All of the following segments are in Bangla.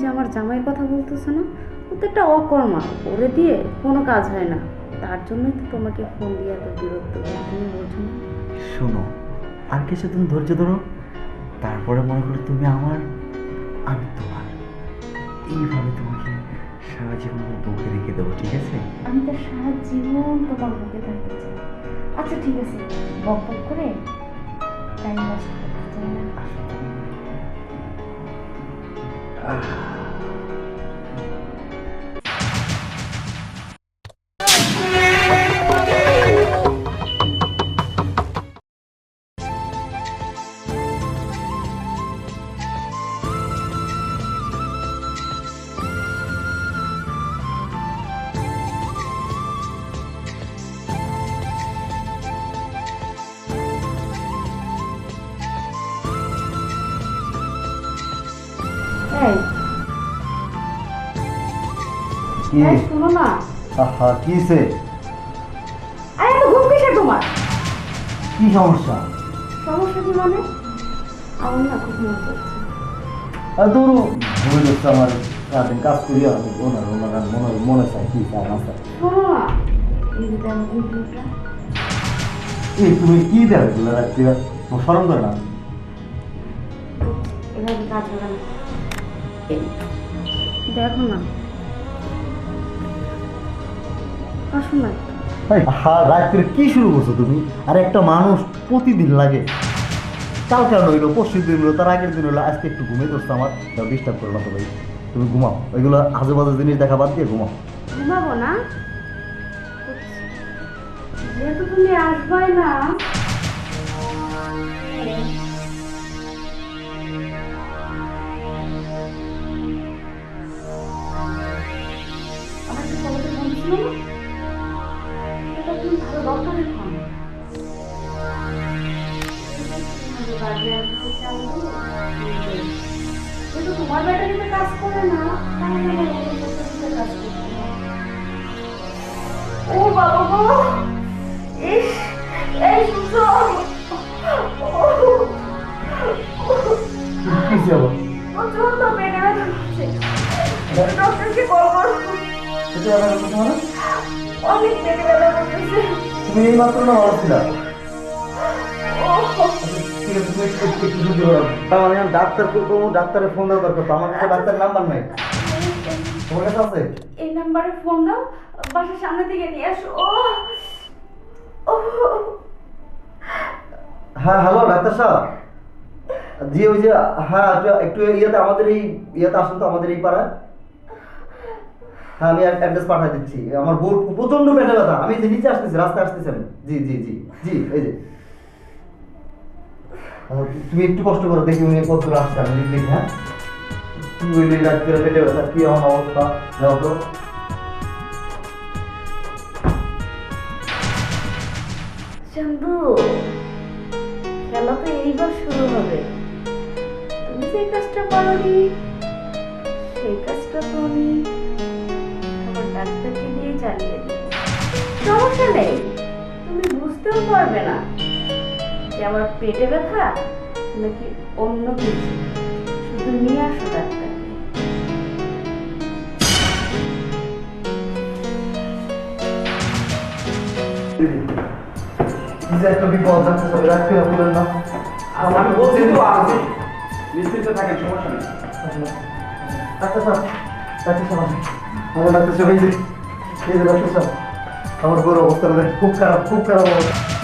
যে আমার জামাইয়ের কথা বলতেছে না ও তো একটা অকর্মা ওরে দিয়ে কোনো কাজ হয় না। তার জন্যই তো তোমাকে ফোন দিয়ে এত বিরক্ত করি তুমি বলছো না? শোনো আর কিছুদিন ধৈর্য ধরো তারপরে মনে করো তুমি আমার আমি তোমার। এইভাবে তোমাকে সারা জীবন বউকে রেখে দেবো ঠিক আছে? আমি তো সারা জীবন তোমার বুকে থাকতে চাই। আচ্ছা ঠিক আছে বক বক করে টাইম ওয়েস্ট এই কি? শোনো না। আহা কিসে আরে এত ঘুম কিসের তোমার? কি সমস্যা? সমস্যা কি মানে? আমার না খুব মনে পড়ছে আর ধরো ভুলে যাচ্ছে আমার সারাদিন কাজ করি আর মনে মনে কি না এই এই তুমি কি দেবে তোমার স্মরণ করে না না এই, দেখো না। না হ্যাঁ রাত্রে কি শুরু করছ তুমি? আর একটা মানুষ প্রতিদিন লাগে। কাল কারণ হইল? পরশু দিন হলো তার আগের দিন হলো আজকে একটু ঘুমিয়ে ধরছে আমার। ডিস্টার্ব করো না তো ভাই। তুমি ঘুমাও। ওইগুলো আজে বাজে জিনিস দেখা বাদ দিয়ে ঘুমাও। ঘুমাবো না? যেহেতু তুমি আসবাই না। কিন্তু তোমার ব্যাটারিতে কাজ করে না তাহলে কাজ করতে ও বাবা অনেক পেটে ব্যথা তুমি এই মাত্র না ভালো ছিল ও আমি ডাক্তার করব ডাক্তারের ফোন দেওয়া দরকার আমার কাছে ডাক্তারের নাম্বার নাই। তোমার কাছে আছে? এই নাম্বারে ফোন দাও বাসার সামনে থেকে নিয়ে আসো। ও হ্যাঁ হ্যালো ডাক্তার সাহেব জি ওই যে হ্যাঁ একটু- ইয়েতে আমাদের এই ইয়েতে আসুন তো আমাদের এই পাড়ায়। হ্যাঁ আমি অ্যাড্রেস পাঠিয়ে দিচ্ছি। আমার বউ প্রচণ্ড পেটে ব্যথা। আমি যে নিচে আসতেছি রাস্তায় আসতেছি আমি। জি জি জি জি এই যে। তুমি একটু কষ্ট করো, দেখি উনি কত আসছে, আমি দেখি হ্যাঁ? কি বললি পেটে ব্যথা, কি আমার অবস্থা? যাও তো। চন্দু খেলা তো এইবার শুরু হবে। তুমি যে কাজটা পারোনি সেই কাজটা তো আমি আমার ডাক্তারকে চালিয়ে দিই সমস্যা নেই, তুমি বুঝতেও পারবে না। যে আমার পেটে ব্যথা নাকি অন্য কিছু? শুধু নিয়ে আসো আমি বলছি তো নিশ্চিন্ত থাকেন সমস্যা নেই। ডাক্তার সাহেব ডাক্তার সাহেব আমার ডাক্তার সাহেব এই যে এই ডাক্তার সাহেব আমার বড় অবস্থা মানে খুব খারাপ খুব খারাপ অবস্থা।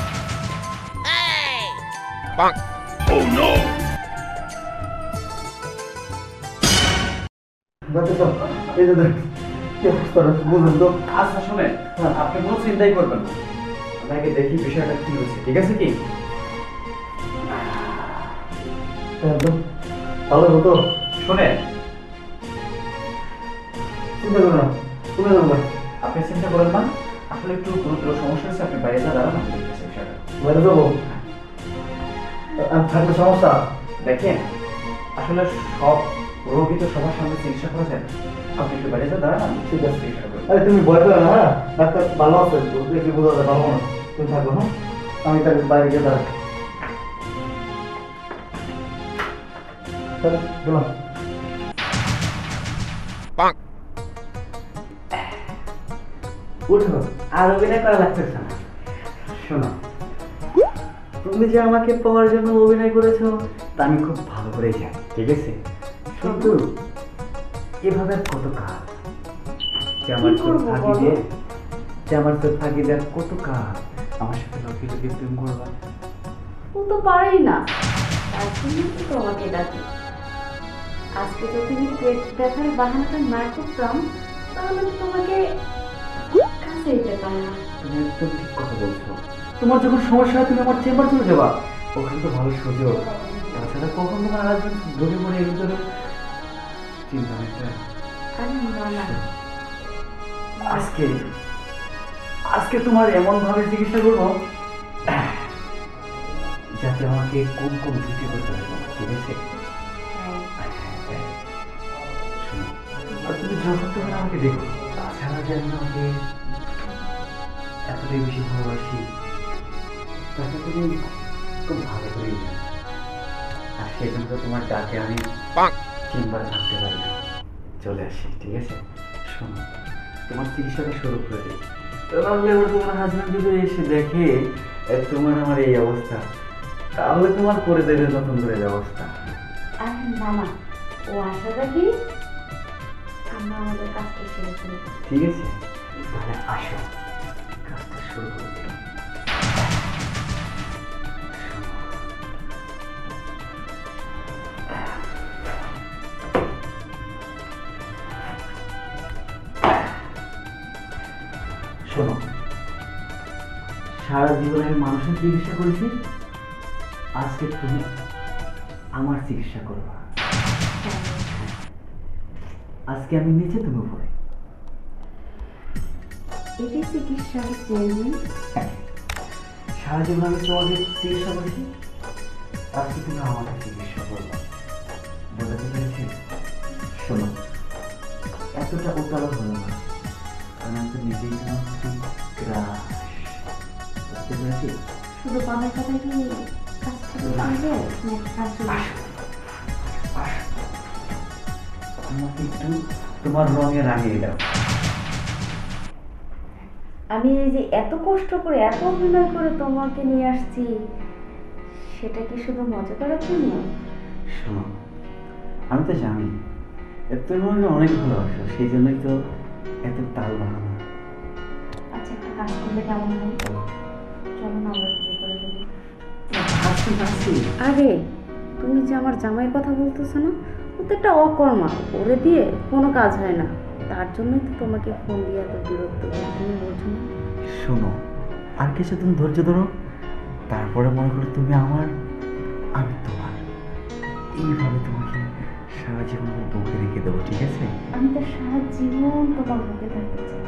কি অবস্থা বুঝলেন তো? আচ্ছা শুনে আপনি কোনো চিন্তাই করবেন না। আপনাকে দেখি বিষয়টা কি হয়েছে ঠিক আছে কি? ভালো হতো? শুনে চিন্তা করো না তুমি না। আপনি চিন্তা করেন না আসলে একটু গুরুতর সমস্যা হচ্ছে আপনি বাইরে যা দাঁড়ান আমি দেখতেছি বিষয়টা। বাইরে যাব? থাকলে সমস্যা। দেখেন আসলে সব রোগী তো সবার সামনে চিকিৎসা করা আপনি একটু বাইরে দাঁড়ান ঠিক আছে চিকিৎসা করব আরে তুমি ভয় পেল না হ্যাঁ? ডাক্তার ভালো আছে কি বোঝা যায় ভালো না তুমি থাকো না আমি তাহলে বাইরে গিয়ে দাঁড়াই। উঠো। আর অভিনয় করা লাগতেছে না। শোনো তুমি যে আমাকে পাওয়ার জন্য অভিনয় করেছ তা আমি খুব ভালো করে জানি ঠিক আছে? কিন্তু এভাবে কত কাজ? যে আমার চোখ ফাঁকি দিয়ে যে আমার চোখ ফাঁকি দেওয়ার কত কাজ? আমার সাথে লক্ষ্য লক্ষ্য প্রেম করবা? ও তো পারেই না। তার তো তোমাকে ডাকি আজকে যদি আমি পেট ব্যথার বাহানাটা না করতাম তাহলে তোমাকে কাছে যেতে পারে না। তুমি একদম ঠিক কথা বলছো। তোমার যখন সমস্যা হয় তুমি আমার চেম্বার চলে যাবা। ওখানে তো ভালো সুযোগ। তাছাড়া কখন তোমার হাজবেন্ড ধরে পড়ে এর ভিতরে চিন্তা নেই একটা আজকে আজকে তোমার এমন ভাবে চিকিৎসা করব যাতে আমাকে কোন কোন ঝুঁকি করতে হবে ঠিক আছে? হ্যাঁ। আর তুমি যখন তখন আমাকে দেখো। তাছাড়া যে আমি আমাকে এতটাই বেশি ভালোবাসি তাকে তুমি খুব ভালো করেই জানো আর সেজন্য তো তোমার ডাকে আমি চেম্বারে থাকতে পারি না চলে আসি ঠিক আছে? শোনো তোমার চিকিৎসাটা শুরু করে দিই। তাহলে এবার তোমার হাজবেন্ড যদি এসে দেখে তোমার আমার এই অবস্থা তাহলে তোমার করে দেবে নতুন করে ব্যবস্থা। আরে না না ও আশা দেখি আমরা আমাদের কাজটা সেরে ঠিক আছে? তাহলে আসো কাজটা শুরু জীবনে আমি মানুষের চিকিৎসা করেছি। আজকে তুমি আমার চিকিৎসা করবা। আজকে আমি নিচে তুমি উপরে। এটাই চিকিৎসা হ্যাঁ। সারা জীবন আমি তোমাকে চিকিৎসা করেছি। আজকে তুমি আমাকে চিকিৎসা করবে। বোঝাতে পেরেছি শোনো এতটা উতালো হলো না। কারণ আমি তো নিজেই তোমার শুধু পানের কথা কি কাজ থেকে পারবে? নাকি কাজ আমাকে একটু তোমার রঙে রাঙিয়ে দাও। আমি এই যে এত কষ্ট করে এত অভিনয় করে তোমাকে নিয়ে আসছি সেটা কি শুধু মজা করার জন্য? শোনো আমি তো জানি তুমি আমাকে অনেক ভালোবাসো সেই জন্যই তো এত তাল বাহানা। আচ্ছা একটা কাজ করলে কেমন হয়? আরে তুমি যে আমার জামাইয়ের কথা বলতেছো না ও তো একটা অকর্মা ওরে দিয়ে কোনো কাজ হয় না। তার জন্যই তো তোমাকে ফোন দিয়ে এত বিরক্ত করি তুমি বোঝো না? শোনো আর কিছু তুমি ধৈর্য ধরো তারপরে মনে করো তুমি আমার আমি তোমার। এইভাবে তোমাকে সারা জীবন আমার বুকে রেখে দেবো ঠিক আছে? আমি তো সারা জীবন তোমার বুকে থাকতে চাই।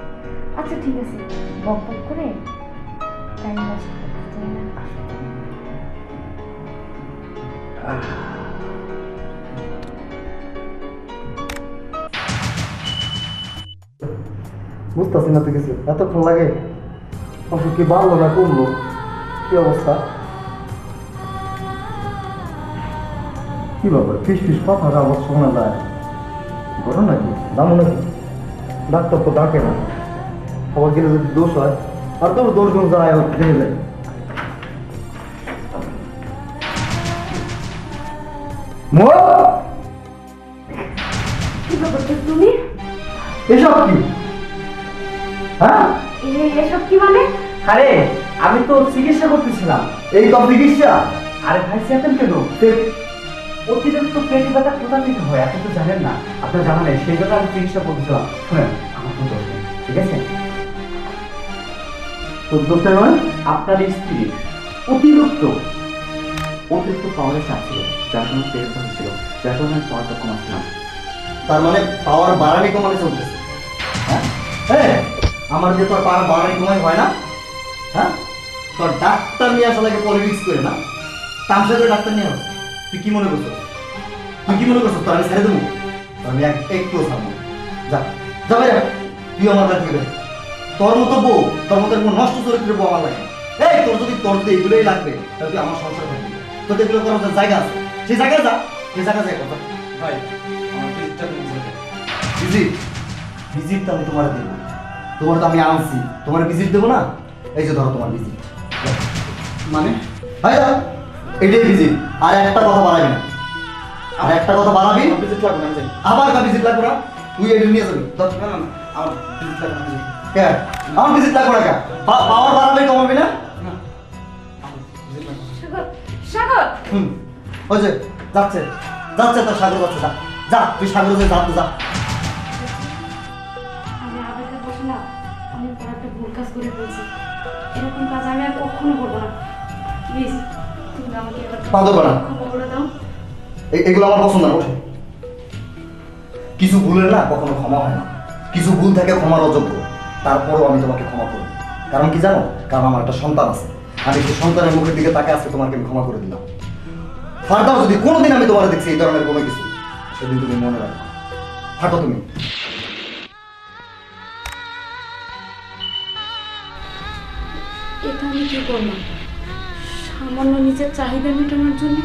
আচ্ছা ঠিক আছে। বক বক করে টাইম ওয়েস্ট করতে চাই না বুঝতেছি না তো কিছু। এতক্ষণ লাগে অসুখ কি বাড়লো না কমলো? কি অবস্থা? কি ব্যাপার? ফিস ফিস কথা আবার শোনা যায়। ঘটনা কি? দামো নাকি? ডাক্তার তো ডাকে না। আবার গেলে যদি দোষ হয়? আর তো দোষ গুণ যায় দেখে যায় মো কি ব্যাপার তুমি এসব কি হ্যাঁ এসব কি মানে আরে আমি তো চিকিৎসা করতেছিলাম। এই তো চিকিৎসা। আরে ভাই চেতেন কেন? অতিরিক্ত পেটে ব্যথা কোথা থেকে হয়? আপনি তো জানেন না। আপনার জানা নেই সেই জন্য আমি চিকিৎসা করতেছিলাম। শুনেন আমার কোনো দোষ নেই ঠিক আছে? নয় আপনার স্ত্রী অতিরিক্ত অতিরিক্ত পাওয়ারের চাপ ছিল যার কারণে পেট ব্যথা ছিল যার কারণে পাওয়ারটা কমাচ্ছিলাম। তার মানে পাওয়ার বাড়ানি কমানি চলতেছে। হ্যাঁ? হ্যাঁ আমার যে তোর পাওয়ার বাড়ানি কমাই হয় না হ্যাঁ? তোর ডাক্তার নিয়ে আসা লাগে পলিটিক্স করে না তামসা করে ডাক্তার নিয়ে আসা। তুই কি মনে করছিস? তুই কি মনে করছিস? তোর আমি ছেড়ে দেবো। আমি এক- একটুও থামবো না। যা যা বাইরে তুই আমার বের। তোর মতো বউ তোর মতো এরকম নষ্ট চরিত্রের বউ আমার লাগে এই তোর যদি তোর যদি এগুলোই লাগবে তাহলে তুই আমার সংসার করবি। তোর এগুলো করার মতো জায়গা আছে। সেই জায়গায় যা সেই জায়গা যায় কথা ভাই ভিজিটটা ভিজিট ভিজিট। তো আমি তোমার দিব। তোমার তো আমি আনছি। তোমার ভিজিট দেবো না? এই যে ধরো তোমার ভিজিট। মানে? হ্যাঁ দাও এটাই ভিজিট। আর একটা কথা বাড়াবি না। আর একটা কথা বাড়াবি। ভিজিট লাগবে না আবার কা ভিজিট লাগবে না। তুই এটা নিয়ে যাবি। না না আমার ভিজিট লাগবে না আমি যাই। কে? আমার ভিজিট না কে? পাওয়ার বাড়াবি কমাবি না। সাগর হুম ওই যে যাচ্ছে যাচ্ছে তোর সাগর যাচ্ছে যা যা তুই সাগর যে যা যা। আমি আবেগে বসে না অনেক বড় একটা ভুল কাজ করে ফেলছি। এরকম কাজ আমি আর কখনো করব না। প্লিজ তুমি আমাকে এবার পা ধরবে না। দাও। এ- এগুলো আমার পছন্দ না কিছু ভুলের না কখনো ক্ষমা হয় না। কিছু ভুল থাকে ক্ষমার অযোগ্য। তারপরও আমি তোমাকে ক্ষমা করব কারণ কি জানো? কারণ আমার একটা সন্তান আছে। আমি সেই সন্তানের মুখের দিকে তাকে আজকে তোমাকে আমি ক্ষমা করে দিলাম। ফার্দার যদি কোনোদিন আমি তোমার দেখছি এই ধরনের কোনো কিছু, সেদিন তুমি মনে রাখো। থাকো তুমি। এটা আমি কি করলাম? সামান্য নিজের চাহিদা মেটানোর জন্য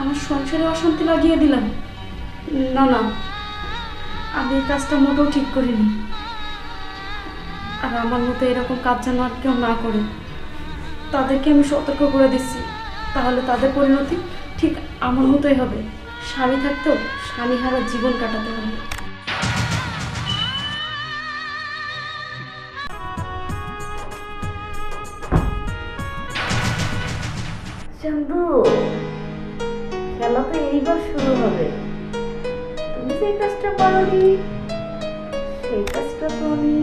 আমার সংসারে অশান্তি লাগিয়ে দিলাম? না না। আমি এই কাজটা মোটেও ঠিক করিনি। আর আমার মতো এরকম কাজ যেন আর কেউ না করে। তাদেরকে আমি সতর্ক করে দিচ্ছি। তাহলে তাদের পরিণতি ঠিক আমার মতোই হবে। স্বামী থাকতেও স্বামী হারা জীবন কাটাতে হবে। চন্দু, খেলা তো এইবার শুরু হবে। তুমি যে কাজটা পারোনি সেই কাজটা তো আমি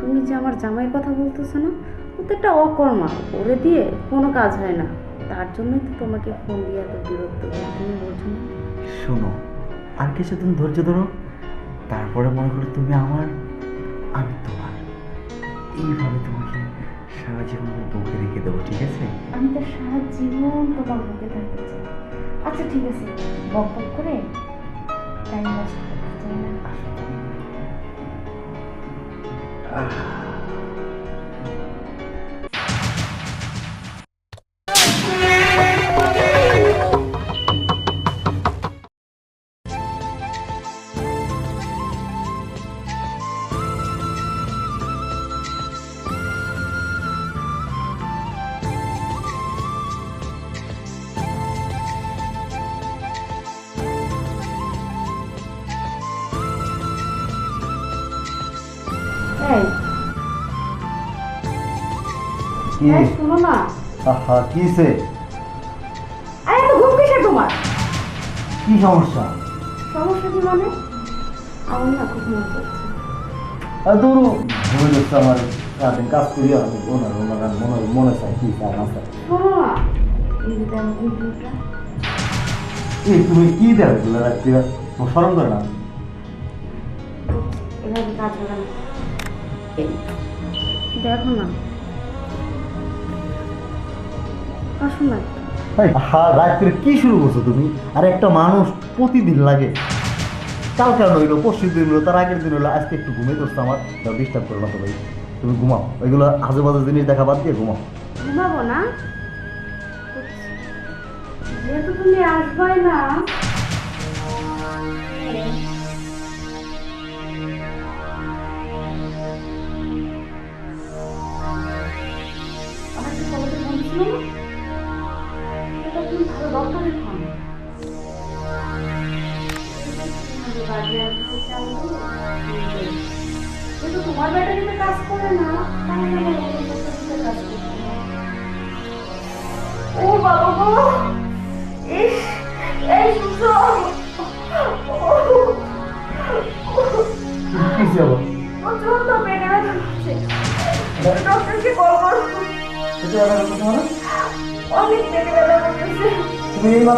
তুমি যে আমার জামাইয়ের কথা বলতেছো না ও তো একটা অকর্মা। করে দিয়ে কোনো কাজ হয় না। তার জন্যই তো তোমাকে ফোন দিয়ে এত বিরক্ত করি। তুমি বলছো না? শোনো আর কিছুদিন ধৈর্য ধরো তারপরে মনে করো তুমি আমার আমি তোমার। এইভাবে তোমাকে সারা জীবন বুকে রেখে দেবো ঠিক আছে? আমি তো সারা জীবন তোমার বুকে থাকতে চাই। আচ্ছা ঠিক আছে। বক বক করে টাইম এই আহা কিসে আরে তো ঘুম কিসে তোমার? কি সমস্যা? সমস্যা কি মানে? আমার না খুব মন করছে আর ধরো ভুলে যাচ্ছে আমার সারাদিন কাজ করি আর ওনার ওনার মনে মনে কি না শোনো না এই তুমি কি রাত্রি স্মরণ করে না? দেখো না। আসো না হ্যাঁ রাত্রে কি শুরু করছ তুমি? আর একটা মানুষ প্রতিদিন লাগে। কাল কেন হইল পরশু দিন হলো তার আগের দিন হলো আজকে একটু ঘুমিয়ে ধরছো আমার। ডিস্টার্ব করো না তো ভাই। তুমি ঘুমাও। ওইগুলো আজে বাজে জিনিস দেখা বাদ দিয়ে ঘুমাও। ঘুমাবো না? যেহেতু তুমি আসবাই না। আমার যে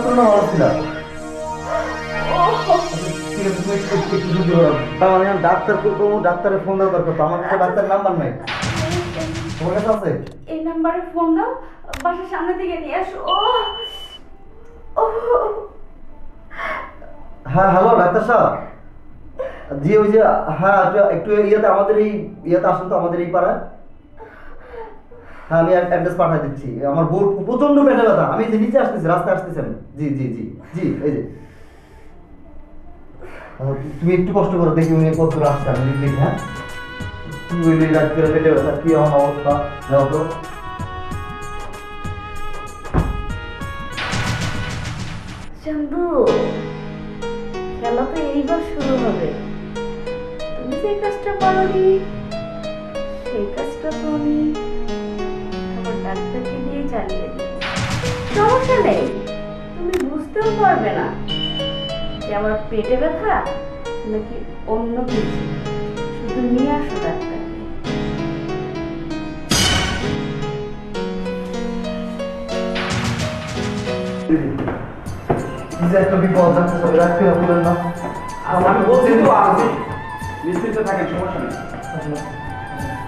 পারো তাও আমি ডাক্তার করব ডাক্তারের ফোন দেওয়া দরকার আমার কাছে ডাক্তার নাম্বার নাই। তোমার কাছে আছে? এই নাম্বারে ফোন দাও বাসার সামনে থেকে নিয়ে আসো। ও ও। হ্যাঁ হ্যালো ডাক্তার সাহেব জি ওই যে হ্যাঁ একটু- একটু ইয়েতে আমাদের এই ইয়েতে আসুন তো আমাদের এই পাড়ায়। হ্যাঁ আমি অ্যাড্রেস পাঠিয়ে দিচ্ছি। আমার প্রচণ্ড পেটে ব্যথা। আমি যে নিচে আসতেছি, রাস্তায় জি জি জি জি, এই যে। তুমি একটু কষ্ট দেখি উনি কত আমি দেখি হ্যাঁ? পেটে ব্যথা, কি আমার অবস্থা? দাও তো। চন্দু, খেলা তো এইবার শুরু হবে। তুমি যে কাজটা পারোনি সেই কাজটা তো আমি ডাক্তারকে দিয়ে চালিয়ে দিই সমস্যা নেই তুমি বুঝতেও পারবে না যে আমার পেটে ব্যথা নাকি অন্য কিছু। শুধু নিয়ে আসো যে একটা বিপদ সবাই রাত করে বললেন না। আমি বলছি তো আছে নিশ্চিত থাকেন সমস্যা নেই।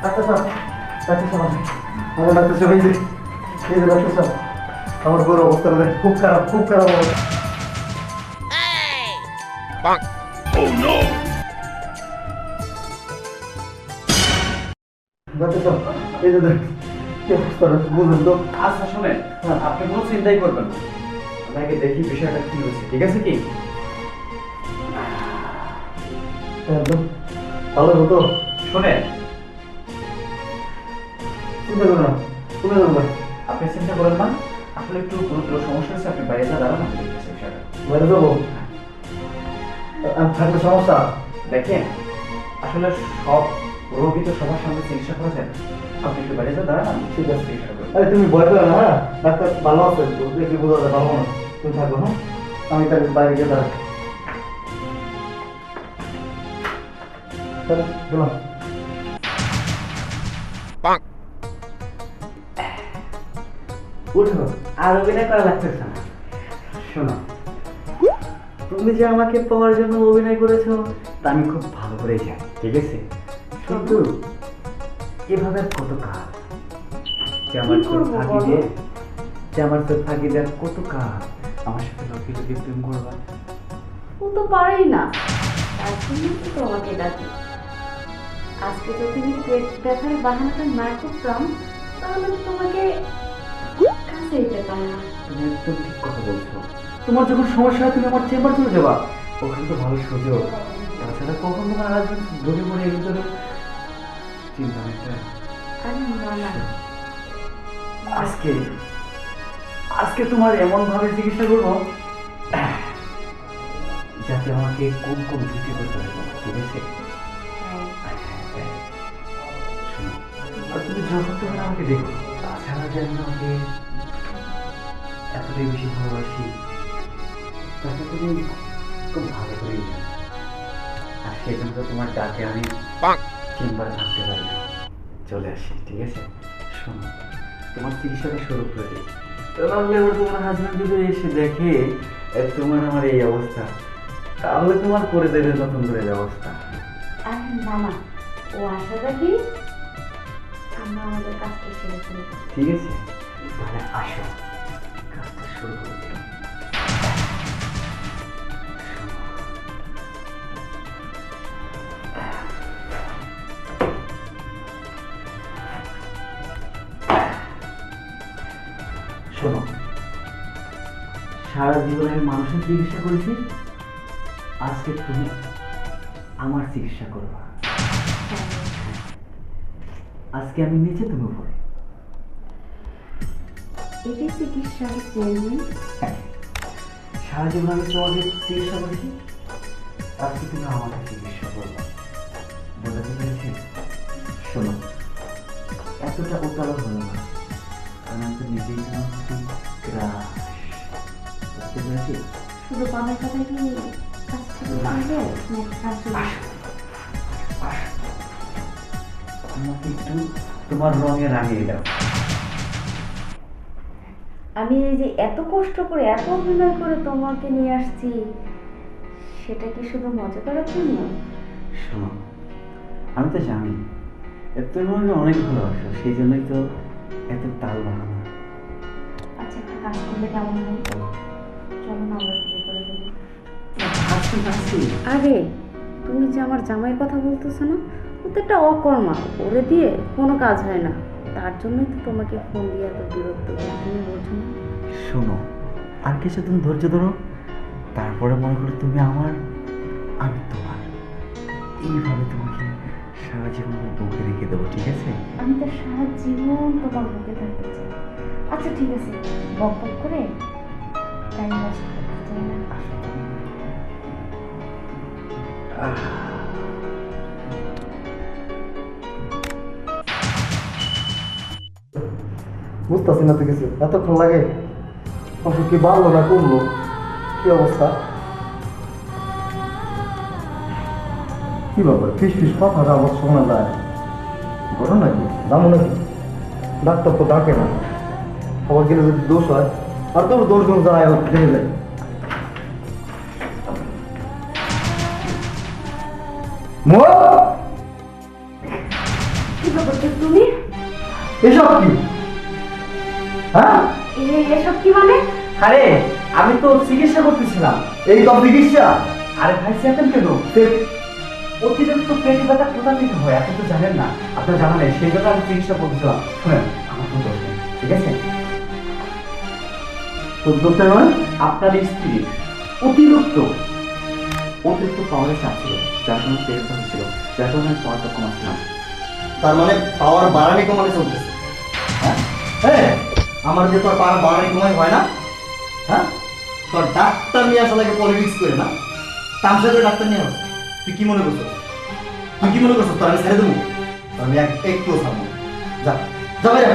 Doctor doctor. আমার ডাক্তার সাহেব এই যে এই যে ডাক্তার সাহেব আমার বড় অবস্থা খুব খারাপ খুব খারাপ এই যে বুঝুন তো? আচ্ছা শুনেন আপনি কোনো চিন্তাই করবেন না। আপনাকে দেখি বিষয়টা কি হয়েছে ঠিক আছে কি? ভালো হতো শুনেন চিন্তা করো না? তুমি যাব আপনি চিন্তা করেন না আসলে একটু গুরুতর সমস্যা হচ্ছে আপনি বাইরে যা দাঁড়ান আমি দেখতেছি বিষয়টা। বাইরে যাব? থাকলে সমস্যা? দেখেন আসলে সব রোগী তো সবার সঙ্গে চিকিৎসা করা যায় আপনি একটু বাইরে যা দাঁড়ান আমি ঠিক আছে চিকিৎসা করব। আরে তুমি ভয় পেও না হ্যাঁ? ডাক্তার ভালো আছে দেখে বোঝা যায় ভালো না তুমি থাকো হ্যাঁ? আমি তাহলে বাইরে গিয়ে দাঁড়াই। চলো উঠো আর অভিনয় করা লাগতেছে না। শোনো তুমি যে আমাকে পাওয়ার জন্য অভিনয় করেছ তা আমি খুব ভালো করে জানি ঠিক আছে? কিন্তু এভাবে কত কাজ? যে আমার চোখ ফাঁকি দিয়ে যে আমার চোখ ফাঁকি দেওয়ার কত কাজ? আমার সাথে লোকে লোকে প্রেম করবা? ও তো পারেই না। তার জন্য তো তোমাকে ডাকি। আজকে যদি পেট ব্যথার বাহানাটা না করতাম তাহলে তোমাকে কাছে যেতাম না? তুমি একদম ঠিক কথা বলছো। তোমার যখন সমস্যা হয় তুমি আমার চেম্বার চলে যাবা। ওখানে তো ভালো সুযোগ তাছাড়া কখন তোমার হাজবেন্ড ধরে পড়ে এর ভিতরে। চিন্তা নেই আজকে আজকে তোমার এমন ভাবে চিকিৎসা করব যাতে আমাকে কোন কোন ডিউটি করতে হবে ঠিক আছে? হ্যাঁ। আর তুমি যখন তখন আমাকে দেখো তাছাড়া যে আমি তোমাকে এতটাই বেশি ভালোবাসি তাতে তুমি খুব ভালো করে আর সেজন্য তো তোমার ডাকে আমি চেম্বারে থাকতে পারি না। চলে আসি ঠিক আছে? শোনো তোমার চিকিৎসাটা শুরু করে দিই তাহলে এবার তোমার হাজব্যান্ড যদি এসে দেখে তোমার আমার এই অবস্থা তাহলে তোমার করে দেবে নতুন করে ব্যবস্থা আরে না ও আশা রাখি আমরা আমাদের কাজটা সেরে ঠিক আছে? তাহলে আসো। শুরু শোনো, সারা জীবনের মানুষের চিকিৎসা করেছি, আজকে তুমি আমার চিকিৎসা করবা। আজকে আমি নিচে তুমি উপরে। এটাই চিকিৎসা চেয়ে হ্যাঁ। সারা জীবন আমি তোমাকে চিকিৎসা করেছি। আজকে তুমি আমাকে চিকিৎসা করবে। বোঝাতে পেরেছি? শোনো এতটা উত্তাল হলো না। কারণ আমি তো নিজেই ক্রাশ বুঝতে পেরেছি? শুধু পানের কথাই কি কাজ থেকে? আমাকে একটু তোমার রঙে রাঙিয়ে দাও। আমি এই যে এত কষ্ট করে এত অভিনয় করে তোমাকে নিয়ে আসছি সেটা কি শুধু মজা করার জন্য? শোনো আমি তো জানি এ তুমি আমাকে অনেক ভালোবাসো সেই জন্যই তো এত তাল বাহানা। আচ্ছা একটা কাজ করলে কেমন হয়? চলো না আমরা বিয়ে করে আরে তুমি যে আমার জামাই কথা বলতেছো না ও তো একটা অকর্মা। ওরে দিয়ে কোনো কাজ হয় না। তার জন্যই তো তোমাকে ফোন দিয়ে এত বিরক্ত করি। তুমি বোঝো না। শোনো আর কিছু তুমি ধৈর্য ধরো। তারপরে মনে করো তুমি আমার আমি তোমার। এইভাবে তোমাকে সারা জীবন বুকে রেখে দেবো ঠিক আছে? আমি তো সারা জীবন তোমার বুকে থাকতে চাই। আচ্ছা ঠিক আছে। বক বক করে টাইম ওয়েস্ট করতে চাই না। বুঝতেছি না তো কিছু। এতক্ষণ লাগে অসুখ কি বাড়লো না কমলো কি অবস্থা? কি ব্যাপার? ফিস ফিস কথাটা আমার শোনা যায়। ঘটনা নাকি? জানো নাকি? ডাক্তার তো ডাকে না। আবার গেলে যদি দোষ হয় আর তোর দোষ গুণ যায় যায় কি ব্যাপারটা তুমি? এসব কি? হ্যাঁ? এসব কি মানে? আরে আমি তো চিকিৎসা করতেছিলাম। এই তো চিকিৎসা। আরে ভাই চেতেন কেন? অতিরিক্ত পেটে ব্যথা কোথা থেকে হয় আপনি তো জানেন না। আপনার জানা নেই সেই জন্য আমি চিকিৎসা করতেছিলাম। শুনেন আমার কোনো দোষ নেই ঠিক আছে? তোর দোষটা নয় আপনার স্ত্রী অতিরিক্ত অতিরিক্ত পাওয়ারের চাপ ছিল যার জন্য পেট ব্যথা ছিল যার জন্য আমি পাওয়ারটা কমাচ্ছিলাম। তার মানে পাওয়ার বাড়ানি কমানি চলতেছে। হ্যাঁ? হ্যাঁ। আমার যে তোর পাওয়ার বাড়ানি কমাই হয় না হ্যাঁ তোর ডাক্তার নিয়ে আসা লাগে পলিটিক্স করে না তামসা করে ডাক্তার নিয়ে আসে তুই কি মনে করছ তুই কি মনে করছ তোর আমি ছেড়ে দেবো তোর আমি এক- একটুও ছাড়বো না। যা যা বাইরে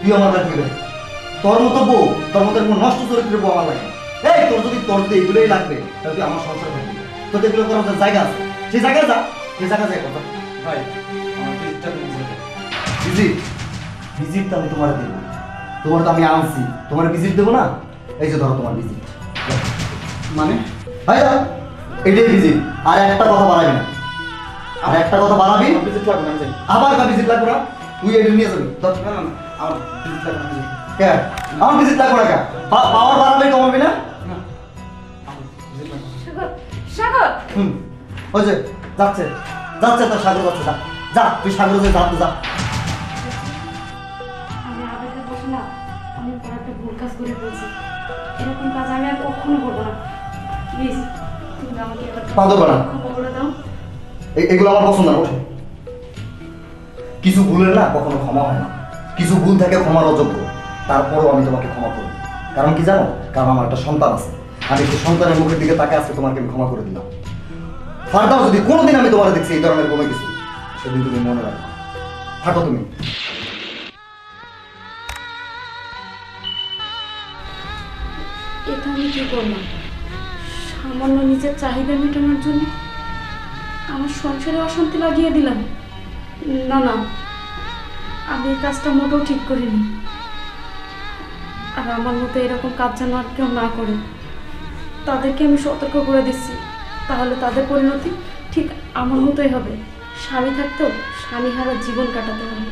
তুই আমার বাড়ি থেকে। তোর মতো বউ তোর মতো এরকম নষ্ট চরিত্রের বউ আমার লাগে। এই তোর যদি তোর যদি এগুলোই লাগবে তাহলে তুই আমার সংসার থাকবি তোর তো এগুলো করার জায়গা আছে সেই জায়গায় যা সেই জায়গা যায় কথা ভাই আমার পেটটা ভিজিট ভিজিট তো আমি তোমার দেবো তোমার তো আমি আনছি। তোমার ভিজিট দেবো না? এই যে ধরো তোমার ভিজিট মানে? হ্যাঁ এটাই ভিজিট আর একটা কথা বাড়াবি না। আর একটা কথা বাড়াবি। ভিজিট লাগবে না আবার কা ভিজিট লাগবে না। তুই এটা নিয়ে যাবি। না না আমার ভিজিট লাগবে না কে? আমার ভিজিট লাগবে না কে? পাওয়ার বাড়াবি কমাবি না? না সাগর হুম। ওই যে যাচ্ছে। যাচ্ছে তোর সাগর যাচ্ছে যা। যা তুই সাগর যে যা। এগুলো আমার পছন্দ না কিছু ভুলের না কখনো ক্ষমা হয় না। কিছু ভুল থেকে ক্ষমার অযোগ্য। তারপরও আমি তোমাকে ক্ষমা করব কারণ কি জানো? কারণ আমার একটা সন্তান আছে। আমি সেই সন্তানের মুখের দিকে তাকে আজকে তোমাকে আমি ক্ষমা করে দিলাম। ফার্দার যদি কোনোদিন আমি তোমার দেখছি, এই ধরনের কোনো কিছু, সেদিন তুমি মনে রাখো। থাকো তুমি। এটা আমি কি করলাম? সামান্য নিজের চাহিদা মেটানোর জন্য আমার সংসারে অশান্তি লাগিয়ে দিলাম। না না, আমি এই কাজটা মোটেও ঠিক করিনি। আর আমার মতো এরকম কাজ যেন আর কেউ না করে, তাদেরকে আমি সতর্ক করে দিচ্ছি। তাহলে তাদের পরিণতি ঠিক আমার মতোই হবে। স্বামী থাকতেও স্বামী হারা জীবন কাটাতে হবে।